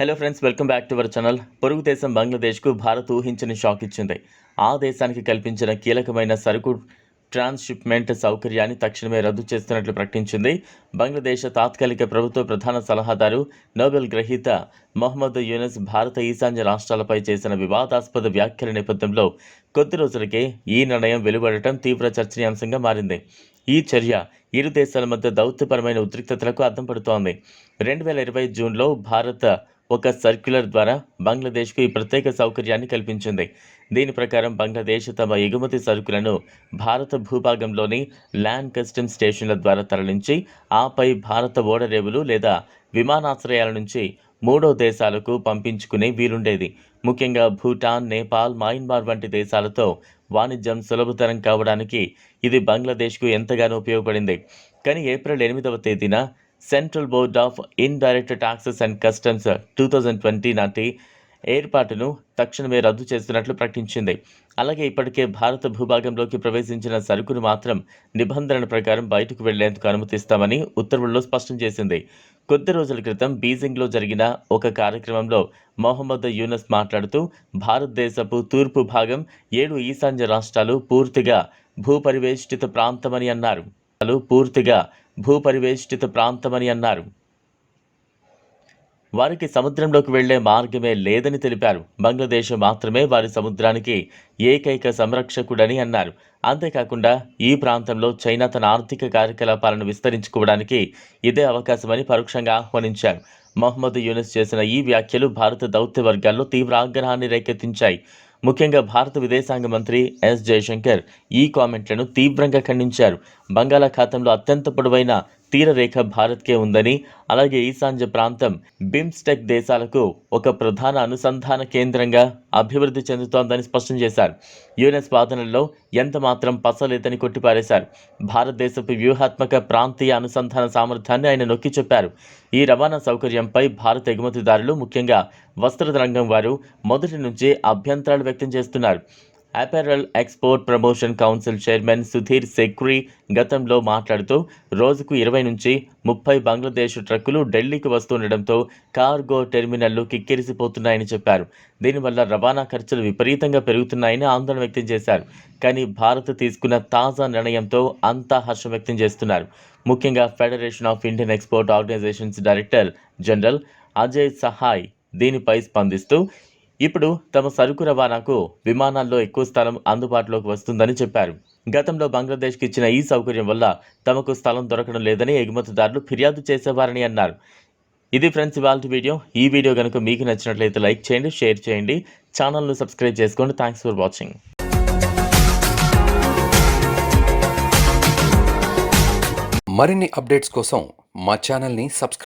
Hello friends welcome back to our channel పొరుగు దేశం బంగ్లాదేశ్కు భారత్ ఊహించని షాక్ ఇచ్చింది. ఆ దేశానికి కల్పించిన కీలకమైన సరుకు ట్రాన్స్షిప్మెంట్ సౌకర్యాన్ని తక్షణమే రద్దు చేస్తున్నట్లు ప్రకటించింది. బంగ్లాదేశ్ తాత్కాలిక ప్రభుత్వ ప్రధాన సలహాదారు నోబెల్ గ్రహీత మొహమ్మద్ యూనస్ భారత ఈశాన్య రాష్ట్రాలపై చేసిన వివాదాస్పద వ్యాఖ్యల నేపథ్యంలో కొద్ది రోజులకే ఈ నిర్ణయం వెలువడటం తీవ్ర చర్చనీయాంశంగా మారింది. ఈ చర్య ఇరు దేశాల మధ్య దౌత్యపరమైన ఉద్రిక్తతలకు అద్దం పడుతోంది. రెండు వేల ఇరవై జూన్లో భారత ఒక సర్క్యులర్ ద్వారా బంగ్లాదేశ్కు ఈ ప్రత్యేక సౌకర్యాన్ని కల్పించింది. దీని ప్రకారం బంగ్లాదేశ్ తమ ఎగుమతి సరుకులను భారత భూభాగంలోని ల్యాండ్ కస్టమ్ స్టేషన్ల ద్వారా తరలించి ఆపై భారత ఓడరేవులు లేదా విమానాశ్రయాల నుంచి మూడో దేశాలకు పంపించుకునే వీలుండేది. ముఖ్యంగా భూటాన్ నేపాల్ మయన్మార్ వంటి దేశాలతో వాణిజ్యం సులభతరం కావడానికి ఇది బంగ్లాదేశ్కు ఎంతగానో ఉపయోగపడింది. కానీ ఏప్రిల్ ఎనిమిదవ తేదీన central board of indirect taxes and customs two thousand twenty నాటి ఏర్పాటును తక్షణమే రద్దు చేస్తున్నట్లు ప్రకటించింది. అలాగే ఇప్పటికే భారత భూభాగంలోకి ప్రవేశించిన సరుకును మాత్రం నిబంధనల ప్రకారం బయటకు వెళ్ళేందుకు అనుమతిస్తామని ఉత్తర్వుల్లో స్పష్టం చేసింది. కొద్ది రోజుల క్రితం బీజింగ్లో జరిగిన ఒక కార్యక్రమంలో మొహమ్మద్ యూనస్ మాట్లాడుతూ భారతదేశపు తూర్పు భాగం ఏడు ఈశాన్య రాష్ట్రాలు పూర్తిగా భూపరివేష్టిత ప్రాంతమని అన్నారు. పూర్తిగా భూపరివేష్టిత ప్రాంతమని అన్నారు. వారికి సముద్రంలోకి వెళ్ళే మార్గమే లేదని తెలిపారు. బంగ్లాదేశ్ మాత్రమే వారి సముద్రానికి ఏకైక సంరక్షకుడని అన్నారు. అంతేకాకుండా ఈ ప్రాంతంలో చైనా తన ఆర్థిక కార్యకలాపాలను విస్తరించుకోవడానికి ఇదే అవకాశమని పరోక్షంగా ఆహ్వానించారు. మహమ్మద్ యూనిస్ చేసిన ఈ వ్యాఖ్యలు భారత దౌత్య వర్గాల్లో తీవ్ర ఆగ్రహాన్ని రేకెత్తించాయి. ముఖ్యంగా భారత విదేశాంగ మంత్రి ఎస్ జయశంకర్ ఈ కామెంట్లను తీవ్రంగా ఖండించారు. బంగాళాఖాతంలో అత్యంత పొడవైన తీరరేఖ భారత్కే ఉందని అలాగే ఈశాన్య ప్రాంతం బిమ్స్టెక్ దేశాలకు ఒక ప్రధాన అనుసంధాన కేంద్రంగా అభివృద్ధి చెందుతోందని స్పష్టం చేశారు. యునెస్ వాదనల్లో ఎంత మాత్రం పసలేదని కొట్టిపారేశారు. భారతదేశపు వ్యూహాత్మక ప్రాంతీయ అనుసంధాన సామర్థ్యాన్ని ఆయన నొక్కి చెప్పారు. ఈ రవాణా సౌకర్యంపై భారత ఎగుమతిదారులు ముఖ్యంగా వస్త్ర రంగం వారు మొదటి నుంచే అభ్యంతరాలు వ్యక్తం చేస్తున్నారు. Apparel export promotion council chairman Sudhir Sekhri గతంలో మాట్లాడుతూ రోజుకు ఇరవై నుంచి ముప్పై బంగ్లాదేశ్ ట్రక్కులు ఢిల్లీకి వస్తుండటంతో కార్గో టెర్మినల్లు కిక్కిరిసిపోతున్నాయని చెప్పారు. దీనివల్ల రవాణా ఖర్చులు విపరీతంగా పెరుగుతున్నాయని ఆందోళన వ్యక్తం చేశారు. కానీ భారత్ తీసుకున్న తాజా నిర్ణయంతో అంతా హర్షం వ్యక్తం చేస్తున్నారు. ముఖ్యంగా federation of Indian export organisations director general Ajay Sahai దీనిపై స్పందిస్తూ ఇప్పుడు తమ సరుకు రవాణాకు విమానాల్లో ఎక్కువ స్థలం అందుబాటులోకి వస్తుందని చెప్పారు. గతంలో బంగ్లాదేశ్కి ఇచ్చిన ఈ సౌకర్యం వల్ల తమకు స్థలం దొరకడం లేదని ఎగుమతిదారులు ఫిర్యాదు చేసేవారని అన్నారు. ఇది ఫ్రెండ్స్ ఇవాళ వీడియో. ఈ వీడియో కనుక మీకు నచ్చినట్లయితే లైక్ చేయండి షేర్ చేయండి. ఛానల్ను సబ్స్క్రైబ్ చేసుకోండి. Thanks for watching. మరిన్ని అప్డేట్స్ కోసం మా ఛానల్ని సబ్స్క్రైబ్